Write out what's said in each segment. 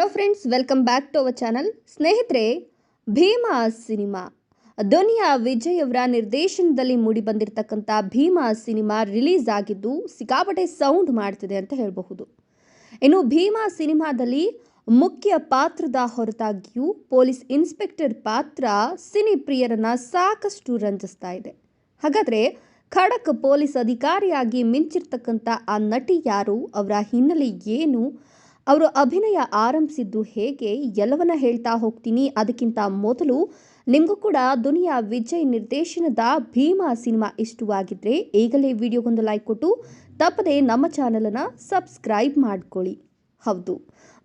Hello friends welcome back to our channel ಸ್ನೇಹಿತರೆ, Bima cinema. Duniya Vijay ಅವರ ನಿರ್ದೇಶನದಲ್ಲಿ ಮೂಡಿ ಬಂದಿರತಕ್ಕಂಥ ಭೀಮಾ ಸಿನಿಮಾ ರಿಲೀಸ್ ಆಗಿದ್ದು ಸಿಕ್ಕಾಪಟ್ಟೆ ಸೌಂಡ್ ಮಾಡ್ತಿದೆ ಅಂತ ಹೇಳಬಹುದು. ಇನ್ನು ಭೀಮಾ ಸಿನಿಮಾದಲ್ಲಿ ಮುಖ್ಯ ಪಾತ್ರದ ಹೊರತಾಗಿಯೂ ಪೊಲೀಸ್ ಇನ್ಸ್ಪೆಕ್ಟರ್ ಪಾತ್ರ ಸಿನಿ ಪ್ರಿಯರನ್ನ ಸಾಕಷ್ಟು ರಂಜಿಸ್ತಾ ಇದೆ. ಹಾಗಾದ್ರೆ ಖಡಕ್ ಪೊಲೀಸ್ ಅಧಿಕಾರಿಯಾಗಿ ಮಿಂಚಿರ್ತಕ್ಕಂಥ ಆ ನಟಿ ಯಾರು? ಅವರ ಹಿನ್ನೆಲೆ ಏನು? ಅವರು ಅಭಿನಯ ಆರಂಭಿಸಿದ್ದು ಹೇಗೆ? ಎಲ್ಲವನ್ನ ಹೇಳ್ತಾ ಹೋಗ್ತೀನಿ. ಅದಕ್ಕಿಂತ ಮೊದಲು ನಿಮಗೂ ಕೂಡ ದುನಿಯಾ ವಿಜಯ್ ನಿರ್ದೇಶನದ ಭೀಮಾ ಸಿನಿಮಾ ಇಷ್ಟವಾಗಿದ್ರೆ ಈಗಲೇ ವಿಡಿಯೋಗೊಂದು ಲೈಕ್ ಕೊಟ್ಟು ತಪ್ಪದೆ ನಮ್ಮ ಚಾನಲನ್ನು ಸಬ್ಸ್ಕ್ರೈಬ್ ಮಾಡ್ಕೊಳ್ಳಿ. ಹೌದು,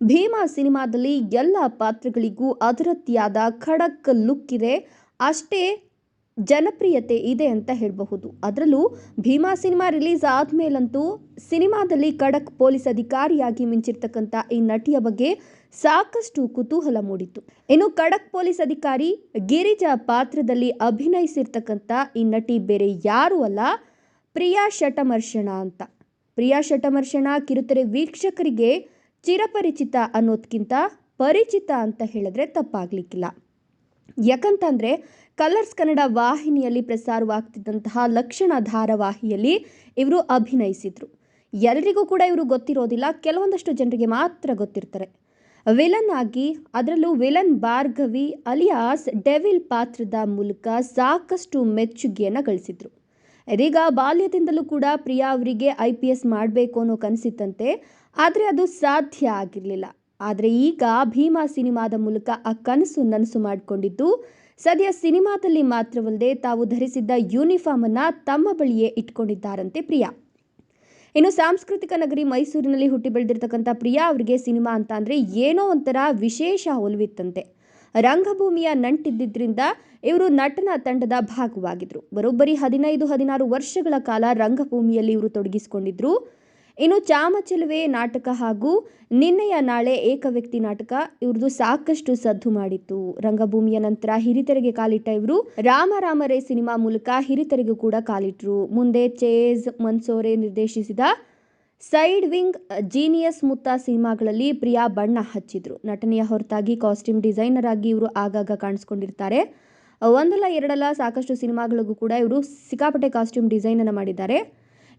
ಭೀಮಾ ಸಿನಿಮಾದಲ್ಲಿ ಎಲ್ಲ ಪಾತ್ರಗಳಿಗೂ ಅದರತ್ತಿಯಾದ ಖಡಕ್ ಲುಕ್ ಇದೆ. ಅಷ್ಟೇ ಜನಪ್ರಿಯತೆ ಇದೆ ಅಂತ ಹೇಳಬಹುದು. ಅದರಲ್ಲೂ ಭೀಮಾ ಸಿನಿಮಾ ರಿಲೀಸ್ ಆದ್ಮೇಲಂತೂ ಸಿನಿಮಾದಲ್ಲಿ ಖಡಕ್ ಪೊಲೀಸ್ ಅಧಿಕಾರಿಯಾಗಿ ಮಿಂಚಿರ್ತಕ್ಕಂಥ ಈ ನಟಿಯ ಬಗ್ಗೆ ಸಾಕಷ್ಟು ಕುತೂಹಲ ಮೂಡಿತು ಇನ್ನು ಖಡಕ್ ಪೊಲೀಸ್ ಅಧಿಕಾರಿ ಗಿರಿಜಾ ಪಾತ್ರದಲ್ಲಿ ಅಭಿನಯಿಸಿರ್ತಕ್ಕಂಥ ಈ ನಟಿ ಬೇರೆ ಯಾರೂ ಅಲ್ಲ, ಪ್ರಿಯಾ ಶಟಮರ್ಷಣ ಅಂತ. ಪ್ರಿಯಾ ಶಟಮರ್ಷಣ ಕಿರುತೆರೆ ವೀಕ್ಷಕರಿಗೆ ಚಿರಪರಿಚಿತ ಅನ್ನೋದಕ್ಕಿಂತ ಪರಿಚಿತ ಅಂತ ಹೇಳಿದ್ರೆ ತಪ್ಪಾಗ್ಲಿಕ್ಕಿಲ್ಲ. ಯಾಕಂತಂದರೆ ಕಲರ್ಸ್ ಕನ್ನಡ ವಾಹಿನಿಯಲ್ಲಿ ಪ್ರಸಾರವಾಗ್ತಿದ್ದಂತಹ ಲಕ್ಷಣ ಧಾರಾವಾಹಿಯಲ್ಲಿ ಇವರು ಅಭಿನಯಿಸಿದರು. ಎಲ್ರಿಗೂ ಕೂಡ ಇವರು ಗೊತ್ತಿರೋದಿಲ್ಲ, ಕೆಲವೊಂದಷ್ಟು ಜನರಿಗೆ ಮಾತ್ರ ಗೊತ್ತಿರ್ತಾರೆ. ವಿಲನ್ ಆಗಿ ಅದರಲ್ಲೂ ವಿಲನ್ ಭಾರ್ಗವಿ ಅಲಿಯಾಸ್ ಡೆವಿಲ್ ಪಾತ್ರದ ಮೂಲಕ ಸಾಕಷ್ಟು ಮೆಚ್ಚುಗೆಯನ್ನು ಗಳಿಸಿದ್ರು. ಇದೀಗ ಬಾಲ್ಯದಿಂದಲೂ ಕೂಡ ಪ್ರಿಯಾ ಅವರಿಗೆ ಐ ಪಿ ಎಸ್ ಮಾಡಬೇಕು ಅನ್ನೋ ಕನಸಿತ್ತಂತೆ, ಆದರೆ ಅದು ಸಾಧ್ಯ ಆಗಿರಲಿಲ್ಲ. ಆದರೆ ಈಗ ಭೀಮಾ ಸಿನಿಮಾದ ಮೂಲಕ ಆ ಕನಸು ನನಸು ಮಾಡಿಕೊಂಡಿದ್ದು, ಸದ್ಯ ಸಿನಿಮಾದಲ್ಲಿ ಮಾತ್ರವಲ್ಲದೆ ತಾವು ಧರಿಸಿದ್ದ ಯೂನಿಫಾರ್ಮ್ ಅನ್ನ ತಮ್ಮ ಬಳಿಯೇ ಇಟ್ಕೊಂಡಿದ್ದಾರಂತೆ ಪ್ರಿಯಾ. ಇನ್ನು ಸಾಂಸ್ಕೃತಿಕ ನಗರಿ ಮೈಸೂರಿನಲ್ಲಿ ಹುಟ್ಟಿ ಬೆಳೆದಿರ್ತಕ್ಕಂಥ ಪ್ರಿಯಾ ಅವರಿಗೆ ಸಿನಿಮಾ ಅಂತ ಅಂದರೆ ಏನೋ ಒಂಥರ ವಿಶೇಷ ಒಲವಿತ್ತಂತೆ. ರಂಗಭೂಮಿಯ ನಂಟಿದ್ದರಿಂದ ಇವರು ನಟನ ತಂಡದ ಭಾಗವಾಗಿದ್ದರು ಬರೋಬ್ಬರಿ ಹದಿನೈದು ಹದಿನಾರು ವರ್ಷಗಳ ಕಾಲ ರಂಗಭೂಮಿಯಲ್ಲಿ ಇವರು ತೊಡಗಿಸಿಕೊಂಡಿದ್ರು. ಇನ್ನು ಚಾಮಚಲುವೆ ನಾಟಕ ಹಾಗೂ ನಿನ್ನೆಯ ನಾಳೆ ಏಕವ್ಯಕ್ತಿ ನಾಟಕ ಇವ್ರದ್ದು ಸಾಕಷ್ಟು ಸದ್ದು ಮಾಡಿತ್ತು. ರಂಗಭೂಮಿಯ ನಂತರ ಹಿರಿತೆರೆಗೆ ಕಾಲಿಟ್ಟ ಇವರು ರಾಮರಾಮರೇ ಸಿನಿಮಾ ಮೂಲಕ ಹಿರಿತೆರೆಗೂ ಕೂಡ ಕಾಲಿಟ್ರು. ಮುಂದೆ ಚೇಜ್ ಮನ್ಸೋರೆ ನಿರ್ದೇಶಿಸಿದ ಸೈಡ್ ವಿಂಗ್ ಜೀನಿಯಸ್ ಮುತ್ತ ಸಿನಿಮಾಗಳಲ್ಲಿ ಪ್ರಿಯಾ ಬಣ್ಣ ಹಚ್ಚಿದ್ರು. ನಟನೆಯ ಹೊರತಾಗಿ ಕಾಸ್ಟ್ಯೂಮ್ ಡಿಸೈನರ್ ಆಗಿ ಇವರು ಆಗಾಗ ಕಾಣಿಸ್ಕೊಂಡಿರ್ತಾರೆ. ಒಂದಲ್ಲ ಎರಡಲ್ಲ ಸಾಕಷ್ಟು ಸಿನಿಮಾಗಳಿಗೂ ಕೂಡ ಇವರು ಸಿಕ್ಕಾಪಟ್ಟೆ ಕಾಸ್ಟ್ಯೂಮ್ ಡಿಸೈನನ್ನು ಮಾಡಿದ್ದಾರೆ.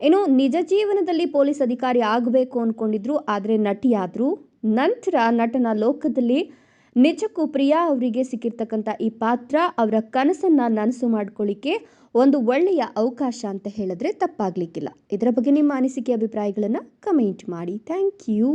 ಇನ್ನು ನಿಜ ಜೀವನದಲ್ಲಿ ಪೊಲೀಸ್ ಅಧಿಕಾರಿ ಆಗಬೇಕು ಅಂದ್ಕೊಂಡಿದ್ರು ಆದರೆ ನಟಿಯಾದರು ನಂತರ ನಟನ ಲೋಕದಲ್ಲಿ ನಿಜಕ್ಕೂ ಪ್ರಿಯಾ ಅವರಿಗೆ ಸಿಕ್ಕಿರ್ತಕ್ಕಂಥ ಈ ಪಾತ್ರ ಅವರ ಕನಸನ್ನು ನನಸು ಮಾಡ್ಕೊಳ್ಳಿಕ್ಕೆ ಒಂದು ಒಳ್ಳೆಯ ಅವಕಾಶ ಅಂತ ಹೇಳಿದ್ರೆ ತಪ್ಪಾಗಲಿಕ್ಕಿಲ್ಲ. ಇದರ ಬಗ್ಗೆ ನಿಮ್ಮ ಅನಿಸಿಕೆ, ಅಭಿಪ್ರಾಯಗಳನ್ನು ಕಮೆಂಟ್ ಮಾಡಿ. Thank you